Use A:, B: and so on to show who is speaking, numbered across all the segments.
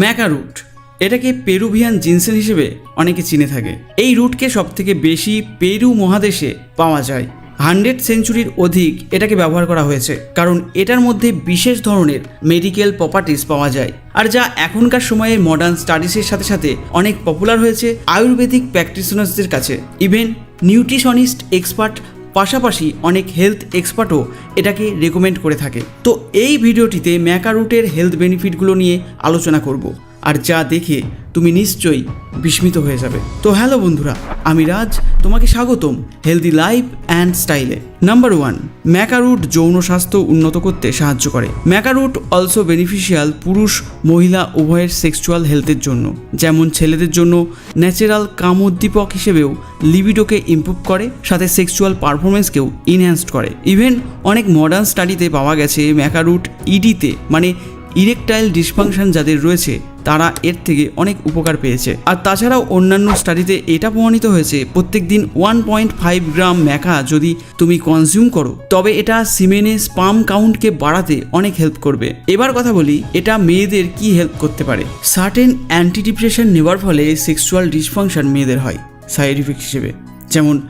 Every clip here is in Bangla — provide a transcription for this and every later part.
A: Maca root. এটাকে পেরুভিয়ান জিনসেন হিসেবে অনেকে চিনে থাকে। এই রুটকে সবথেকে বেশি পেরু মহাদেশে পাওয়া যায়। হান্ড্রেড সেঞ্চুরির অধিক এটাকে ব্যবহার করা হয়েছে, কারণ এটার মধ্যে বিশেষ ধরনের মেডিকেল প্রপার্টিস পাওয়া যায়, আর যা এখনকার সময়ে মডার্ন স্টাডিজের সাথে সাথে অনেক পপুলার হয়েছে আয়ুর্বেদিক প্র্যাকটিশনার্সদের কাছে। ইভেন নিউট্রিশনিস্ট এক্সপার্ট পাশাপাশি অনেক হেলথ এক্সপার্টও এটাকে রেকমেন্ড করে থাকে। তো এই ভিডিওটিতে ম্যাকারুটের হেলথ বেনিফিটগুলো নিয়ে আলোচনা করব। আর যা দেখে তুমি নিশ্চয়ই বিস্মিত হয়ে যাবে। তো হ্যালো বন্ধুরা, আমি রাজ, তোমাকে স্বাগতম হেলদি লাইফ অ্যান্ড স্টাইলে নাম্বার ওয়ান ম্যাকারুট যৌন স্বাস্থ্য উন্নত করতে সাহায্য করে। ম্যাকারুট অলসো বেনিফিশিয়াল পুরুষ, মহিলা, উভয়ের সেক্সুয়াল হেলথের জন্য। যেমন ছেলেদের জন্য ন্যাচারাল কামোদ্দীপক হিসেবেও লিবিডোকে ইমপ্রুভ করে, সাথে সেক্সুয়াল পারফরমেন্সকেও ইনহ্যান্সড করে। ইভেন অনেক মডার্ন স্টাডিতে পাওয়া গেছে ম্যাকারুট ইডিতে মানে ইরেকটাইল ডিসফাংশন যাদের রয়েছে তারা এর থেকে অনেক উপকার পেয়েছে। আর তাছাড়াও অন্যান্য স্টাডিতে এটা প্রমাণিত হয়েছে প্রত্যেক দিন one point five gram maca যদি তুমি কনজিউম করো, তবে এটা সিমেনে স্পাম কাউন্টকে বাড়াতে অনেক হেল্প করবে। এবার কথা বলি, এটা মেয়েদের কি হেল্প করতে পারে? সার্টেন অ্যান্টি ডিপ্রেশন নেওয়ার ফলে সেক্সুয়াল ডিসফাংশন মেয়েদের হয় সাইড ইফেক্ট হিসেবে। যেমন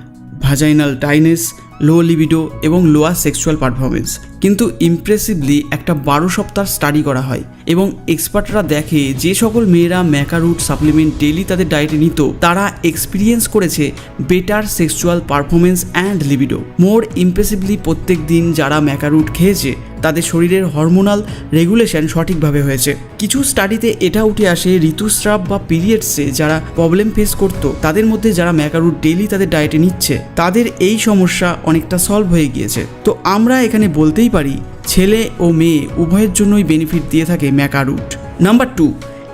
A: ভাজাইনাল টাইনেস লো লিবিডো এবং লোয়ার সেক্সুয়াল পারফরমেন্স কিন্তু ইমপ্রেসিভলি একটা বারো সপ্তাহ স্টাডি করা হয় এবং এক্সপার্টরা দেখে যে সকল মেয়েরা ম্যাকারুট সাপ্লিমেন্ট ডেলি তাদের ডায়েটে নিত, তারা এক্সপিরিয়েন্স করেছে better sexual performance and libido more impressively প্রত্যেক দিন যারা ম্যাকারুট খেয়েছে, তাদের শরীরের হরমোনাল রেগুলেশন সঠিকভাবে হয়েছে। কিছু স্টাডিতে এটা উঠে আসে ঋতুস্রাব বা পিরিয়ডসে যারা প্রবলেম ফেস করতো, তাদের মধ্যে যারা ম্যাকারুট ডেলি তাদের ডায়েটে নিচ্ছে, তাদের এই সমস্যা অনেকটা সলভ হয়ে গিয়েছে। তো আমরা এখানে বলতেই পারি, ছেলে ও মেয়ে উভয়ের জন্যই বেনিফিট দিয়ে থাকে ম্যাকারুট নাম্বার টু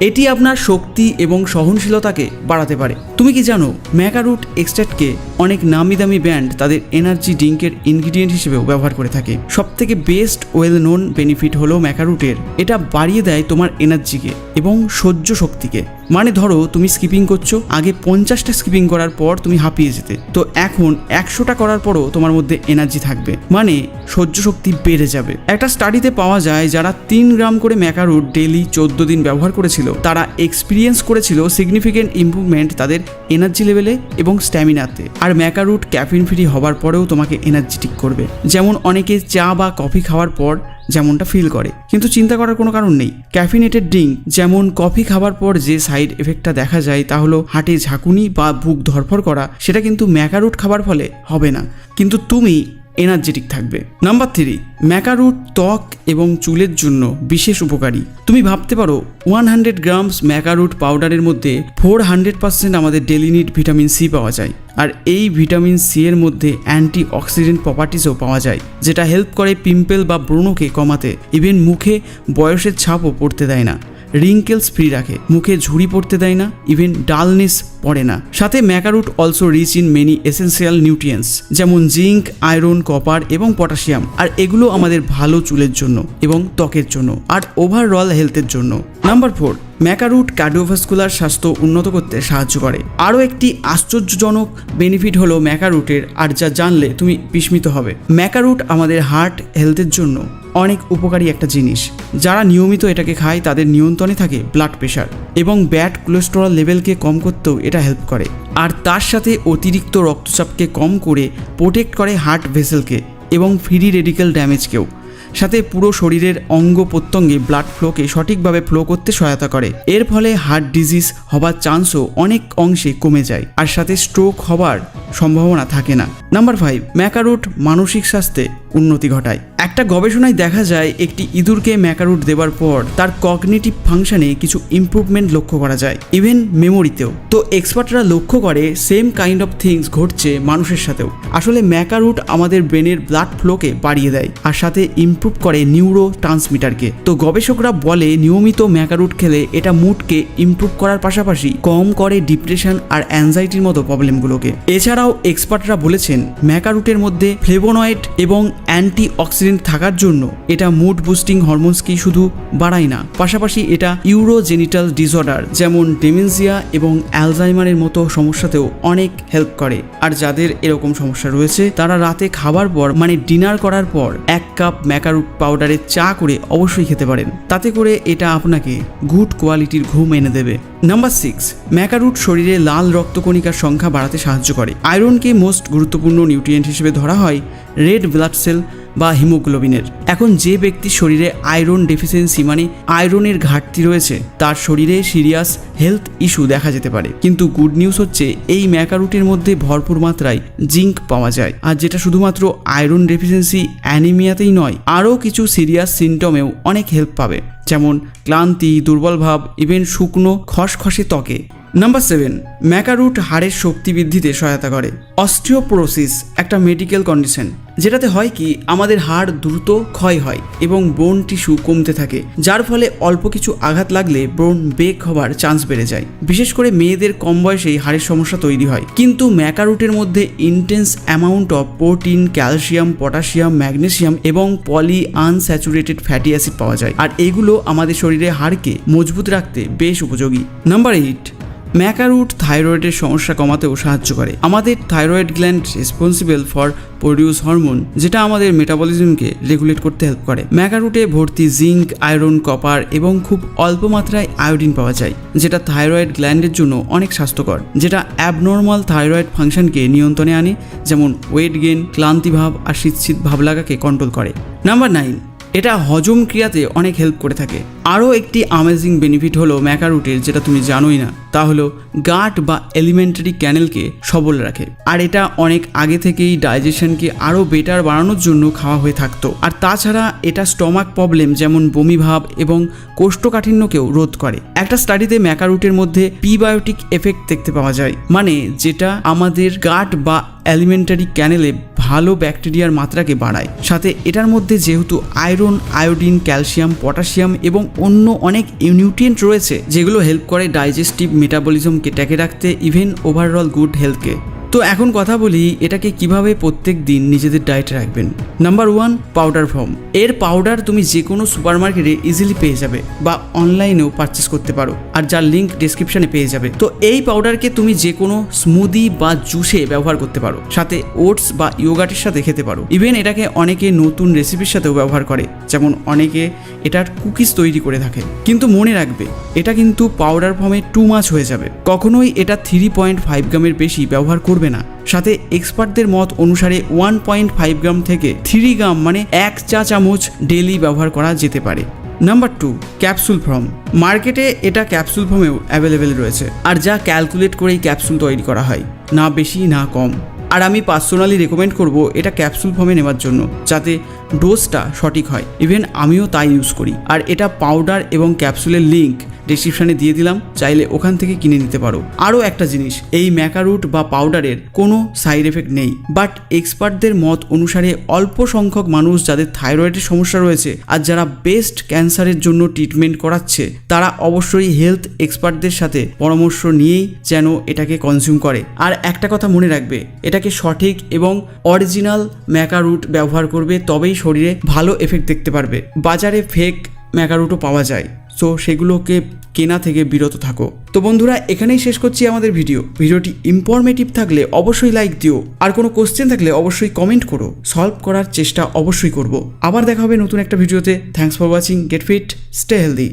A: এটি আপনার শক্তি এবং সহনশীলতাকে বাড়াতে পারে। তুমি কি জানো ম্যাকারুট এক্সট্রাক্টকে অনেক নামি দামি ব্যান্ড তাদের এনার্জি ড্রিঙ্কের ইনগ্রিডিয়েন্ট হিসেবেও ব্যবহার করে থাকে। সব থেকে বেস্ট ওয়েল নোন বেনিফিট হলো ম্যাকারুটের। এটা বাড়িয়ে দেয় তোমার এনার্জিকে এবং সহ্য শক্তিকে। মানে ধরো, তুমি স্কিপিং করছ, আগে পঞ্চাশটা স্কিপিং করার পর তুমি হাঁপিয়ে যেতে। তো এখন একশোটা করার পরও তোমার মধ্যে এনার্জি থাকবে। মানে সহ্য শক্তি বেড়ে যাবে। একটা স্টাডিতে পাওয়া যায়, যারা তিন গ্রাম করে ম্যাকারুট ডেলি চোদ্দ দিন ব্যবহার করেছিল, তারা এক্সপিরিয়েন্স করেছিল সিগনিফিকেন্ট ইম্প্রুভমেন্ট তাদের এনার্জি লেভেলে এবং স্ট্যামিনাতে। আর ম্যাকারুট ক্যাফিন ফ্রি হবার পরেও তোমাকে এনার্জেটিক করবে। যেমন অনেকে চা বা কফি খাওয়ার পর যেমনটা ফিল করে। কিন্তু চিন্তা করার কোনো কারণ নেই। ক্যাফিনেটেড ড্রিঙ্ক যেমন কফি খাবার পর যে সাইড এফেক্টটা দেখা যায় তা হলো হাটে ঝাঁকুনি বা বুক ধরফর করা, সেটা কিন্তু ম্যাকারুট খাবার ফলে হবে না। কিন্তু তুমি এনার্জেটিক থাকবে। নাম্বার থ্রি ম্যাকারুট ত্বক এবং চুলের জন্য বিশেষ উপকারী। তুমি ভাবতে পারো, ওয়ান হান্ড্রেড গ্রামস ম্যাকারুট পাউডারের মধ্যে ফোর হান্ড্রেড পার্সেন্ট আমাদের ডেলি নিড ভিটামিন সি পাওয়া যায়। আর এই ভিটামিন সি এর মধ্যে অ্যান্টি অক্সিডেন্ট প্রপার্টিসও পাওয়া যায়, যেটা হেল্প করে পিম্পল বা ব্রণকে কমাতে। ইভেন মুখে বয়সের ছাপও পড়তে দেয় না। রিঙ্কেলস ফ্রি রাখে। মুখে ঝুড়ি পড়তে দেয় না ইভেন ডালনেস পড়ে না। সাথে maca root also rich in many essential nutrients যেমন জিঙ্ক, আয়রন, কপার এবং পটাশিয়াম। আর এগুলো আমাদের ভালো চুলের জন্য এবং ত্বকের জন্য, আর ওভারঅল হেলথের জন্য। নাম্বার ফোর ম্যাকারুট কার্ডিওভাস্কুলার স্বাস্থ্য উন্নত করতে সাহায্য করে। আরও একটি আশ্চর্যজনক বেনিফিট হলো ম্যাকারুটের, আর যা জানলে তুমি বিস্মিত হবে। ম্যাকারুট আমাদের হার্ট হেলথের জন্য অনেক উপকারী একটা জিনিস। যারা নিয়মিত এটাকে খায়, তাদের নিয়ন্ত্রণে থাকে ব্লাড প্রেশার এবং ব্যাড কোলেস্টেরল লেভেলকে কম করতেও এটা হেল্প করে। আর তার সাথে অতিরিক্ত রক্তচাপকে কম করে প্রোটেক্ট করে হার্ট ভেসেলকে এবং ফ্রি রেডিক্যাল ড্যামেজকেও সাথে পুরো শরীরের অঙ্গ প্রত্যঙ্গে ব্লাড ফ্লোকে সঠিকভাবে ফ্লো করতে সহায়তা করে। এর ফলে হার্ট ডিজিজ হবার চান্সও অনেক অংশে কমে যায়, আর সাথে স্ট্রোক হবার সম্ভাবনা থাকে না। নাম্বার ফাইভ ম্যাকারুট মানসিক স্বাস্থ্যে উন্নতি ঘটায়। একটা গবেষণায় দেখা যায়, একটি ইঁদুরকে ম্যাকারুট দেওয়ার পর তার কগনিটিভ ফাংশনে কিছু ইমপ্রুভমেন্ট লক্ষ্য করা যায় ইভেন মেমোরিতেও তো এক্সপার্টরা লক্ষ্য করে সেম কাইন্ড অফ থিংস ঘটছে মানুষের সাথেও। আসলে ম্যাকারুট আমাদের ব্রেনের ব্লাড ফ্লোকে বাড়িয়ে দেয়, আর সাথে ইমপ্রুভ করে নিউরো ট্রান্সমিটারকে তো গবেষকরা বলে, নিয়মিত ম্যাকারুট খেলে এটা মুডকে ইম্প্রুভ করার পাশাপাশি কম করে ডিপ্রেশন আর অ্যাংজাইটির মতো প্রবলেমগুলোকে এছাড়াও এক্সপার্টরা বলেছেন, ম্যাকারুটের মধ্যে ফ্লেভোনয়েড এবং অ্যান্টি অক্সিডেন্ট থাকার জন্য এটা মুড বুস্টিং হরমোনসকে শুধু বাড়ায় না। পাশাপাশি এটা ইউরোজেনিটাল ডিসঅর্ডার যেমন ডেমেনজিয়া এবং অ্যালজাইমারের মতো সমস্যাতেও অনেক হেল্প করে। আর যাদের এরকম সমস্যা রয়েছে, তারা রাতে খাবার পর মানে ডিনার করার পর, এক কাপ ম্যাকা ম্যাকারুট পাউডারের চা করে অবশ্যই খেতে পারেন। তাতে করে এটা আপনাকে গুড কোয়ালিটির ঘুম এনে দেবে। নাম্বার সিক্স ম্যাকারুট শরীরে লাল রক্তকণিকার সংখ্যা বাড়াতে সাহায্য করে। আয়রনকে মোস্ট গুরুত্বপূর্ণ নিউট্রিয়েন্ট হিসেবে ধরা হয় রেড ব্লাড সেল বা হিমোগ্লোবিনের। এখন যে ব্যক্তির শরীরে আয়রন ডেফিসিয়েন্সি মানে আয়রনের ঘাটতি রয়েছে, তার শরীরে সিরিয়াস হেলথ ইস্যু দেখা যেতে পারে। কিন্তু গুড নিউজ হচ্ছে, এই ম্যাকারুটের মধ্যে ভরপুর মাত্রায় জিঙ্ক পাওয়া যায়। আর যেটা শুধুমাত্র আয়রন ডেফিসিয়েন্সি অ্যানিমিয়াতেই নয়, আরও কিছু সিরিয়াস সিমটমেও অনেক হেল্প পাবে। যেমন ক্লান্তি, দুর্বল ভাব, ইভেন শুকনো, খসখসে ত্বকে। নাম্বার সেভেন ম্যাকারুট হাড়ের শক্তি বৃদ্ধিতে সহায়তা করে। অস্টিওপোরোসিস একটা মেডিকেল কন্ডিশন যেটাতে হয় কি, আমাদের হাড় দ্রুত ক্ষয় হয় এবং বোন টিস্যু কমতে থাকে, যার ফলে অল্প কিছু আঘাত লাগলে বোন বেক হবার চান্স বেড়ে যায়। বিশেষ করে মেয়েদের কম বয়সেই হাড়ের সমস্যা তৈরি হয়। কিন্তু ম্যাকারুটের মধ্যে intense amount of protein calcium potassium magnesium এবং পলি আনস্যাচুরেটেড ফ্যাটি অ্যাসিড পাওয়া যায়। আর এগুলো আমাদের শরীরে হাড়কে মজবুত রাখতে বেশ উপযোগী। নাম্বার এইট ম্যাকারুট থাইরয়েডের সমস্যা কমাতেও সাহায্য করে। আমাদের thyroid gland responsible for produce hormone, যেটা আমাদের মেটাবলিজমকে রেগুলেট করতে হেল্প করে। ম্যাকারুটে ভর্তি জিঙ্ক, আয়রন, কপার এবং খুব অল্প মাত্রায় আয়োডিন পাওয়া যায়, যেটা থাইরয়েড গ্ল্যান্ডের জন্য অনেক স্বাস্থ্যকর, যেটা অ্যাবনর্মাল থাইরয়েড ফাংশনকে নিয়ন্ত্রণে আনে, যেমন ওয়েট গেন ক্লান্তিভাব আর শীত শীত ভাব লাগাকে কন্ট্রোল করে। নাম্বার নাইন এটা হজম ক্রিয়াতে অনেক হেল্প করে থাকে। আরও একটি আমেজিং বেনিফিট হলো ম্যাকারুটের যেটা তুমি জানোই না, তা হলো গাট বা এলিমেন্টারি ক্যানেলকে সবল রাখে। আর এটা অনেক আগে থেকেই ডাইজেশনকে আরও বেটার বাড়ানোর জন্য খাওয়া হয়ে থাকতো। আর তাছাড়া এটা স্টমাক প্রবলেম যেমন বমিভাব এবং কোষ্ঠকাঠিন্যকেও রোধ করে। একটা স্টাডিতে ম্যাকারুটের মধ্যে পিবায়োটিক এফেক্ট দেখতে পাওয়া যায়। মানে যেটা আমাদের গাট বা অ্যালিমেন্টারি ক্যানেলে ভালো ব্যাকটেরিয়ার মাত্রাকে বাড়ায়। সাথে এটার মধ্যে যেহেতু আয়রন, আয়োডিন, ক্যালসিয়াম, পটাশিয়াম এবং অন্য অনেক নিউট্রিয়েন্ট রয়েছে, যেগুলো হেল্প করে ডাইজেস্টিভ মেটাবলিজমকে ট্যাকে রাখতে ইভেন ওভারঅল গুড হেলথকে। তো এখন কথা বলি এটাকে কীভাবে প্রত্যেক দিন নিজেদের ডায়েটে রাখবেন। নাম্বার ওয়ান পাউডার ফর্ম এর পাউডার তুমি যে কোনো সুপার মার্কেটে ইজিলি পেয়ে যাবে বা অনলাইনেও পারচেস করতে পারো আর যার লিঙ্ক ডিসক্রিপশনে পেয়ে যাবে। তো এই পাউডারকে তুমি যে কোনো স্মুদি বা জুসে ব্যবহার করতে পারো, সাথে ওটস বা ইয়োগাটের সাথে খেতে পারো। ইভেন এটাকে অনেকে নতুন রেসিপির সাথেও ব্যবহার করে, যেমন অনেকে এটার কুকিজ তৈরি করে থাকে। কিন্তু মনে রাখবে, এটা কিন্তু পাউডার ফর্মে টু মাছ হয়ে যাবে। কখনোই এটা থ্রি পয়েন্ট ফাইভ গ্রামের বেশি ব্যবহার করবে না। সাথে এক্সপার্টদের মত অনুসারে ওয়ান পয়েন্ট ফাইভ গ্রাম থেকে থ্রি গ্রাম মানে এক চা চামচ ডেলি ব্যবহার করা যেতে পারে। নাম্বার টু ক্যাপসুল ফর্ম মার্কেটে এটা ক্যাপসুল ফর্মেও অ্যাভেলেবেল রয়েছে, আর যা ক্যালকুলেট করেই ক্যাপসুল তৈরি করা হয়, না বেশি, না কম। আর আমি পার্সোনালি রেকমেন্ড করব এটা ক্যাপসুল ফর্মে নেওয়ার জন্য, যাতে ডোজটা সঠিক হয়। ইভেন আমিও তাই ইউজ করি। আর এটা পাউডার এবং ক্যাপসুলের লিঙ্ক ডিসক্রিপশানে দিয়ে দিলাম, চাইলে ওখান থেকে কিনে নিতে পারো। আরও একটা জিনিস, এই ম্যাকারুট বা পাউডারের কোনো সাইড এফেক্ট নেই। বাট এক্সপার্টদের মত অনুসারে অল্প সংখ্যক মানুষ যাদের থাইরয়েডের সমস্যা রয়েছে আর যারা বেস্ট ক্যান্সারের জন্য ট্রিটমেন্ট করাচ্ছে, তারা অবশ্যই হেলথ এক্সপার্টদের সাথে পরামর্শ নিয়েই যেন এটাকে কনজিউম করে। আর একটা কথা মনে রাখবে, এটাকে সঠিক এবং অরিজিনাল ম্যাকারুট ব্যবহার করবে, তবেই শরীরে ভালো এফেক্ট দেখতে পারবে। বাজারে ফেক ম্যাকারুটও পাওয়া যায়। সো সেগুলোকে কেনা থেকে বিরত থাকো। তো বন্ধুরা, এখানেই শেষ করছি আমাদের ভিডিও। ভিডিওটি ইনফরমেটিভ থাকলে অবশ্যই লাইক দিও। আর কোনো কোশ্চেন থাকলে অবশ্যই কমেন্ট করো। সলভ করার চেষ্টা অবশ্যই করব। আবার দেখা হবে নতুন একটা ভিডিওতে। Thanks for watching get fit stay healthy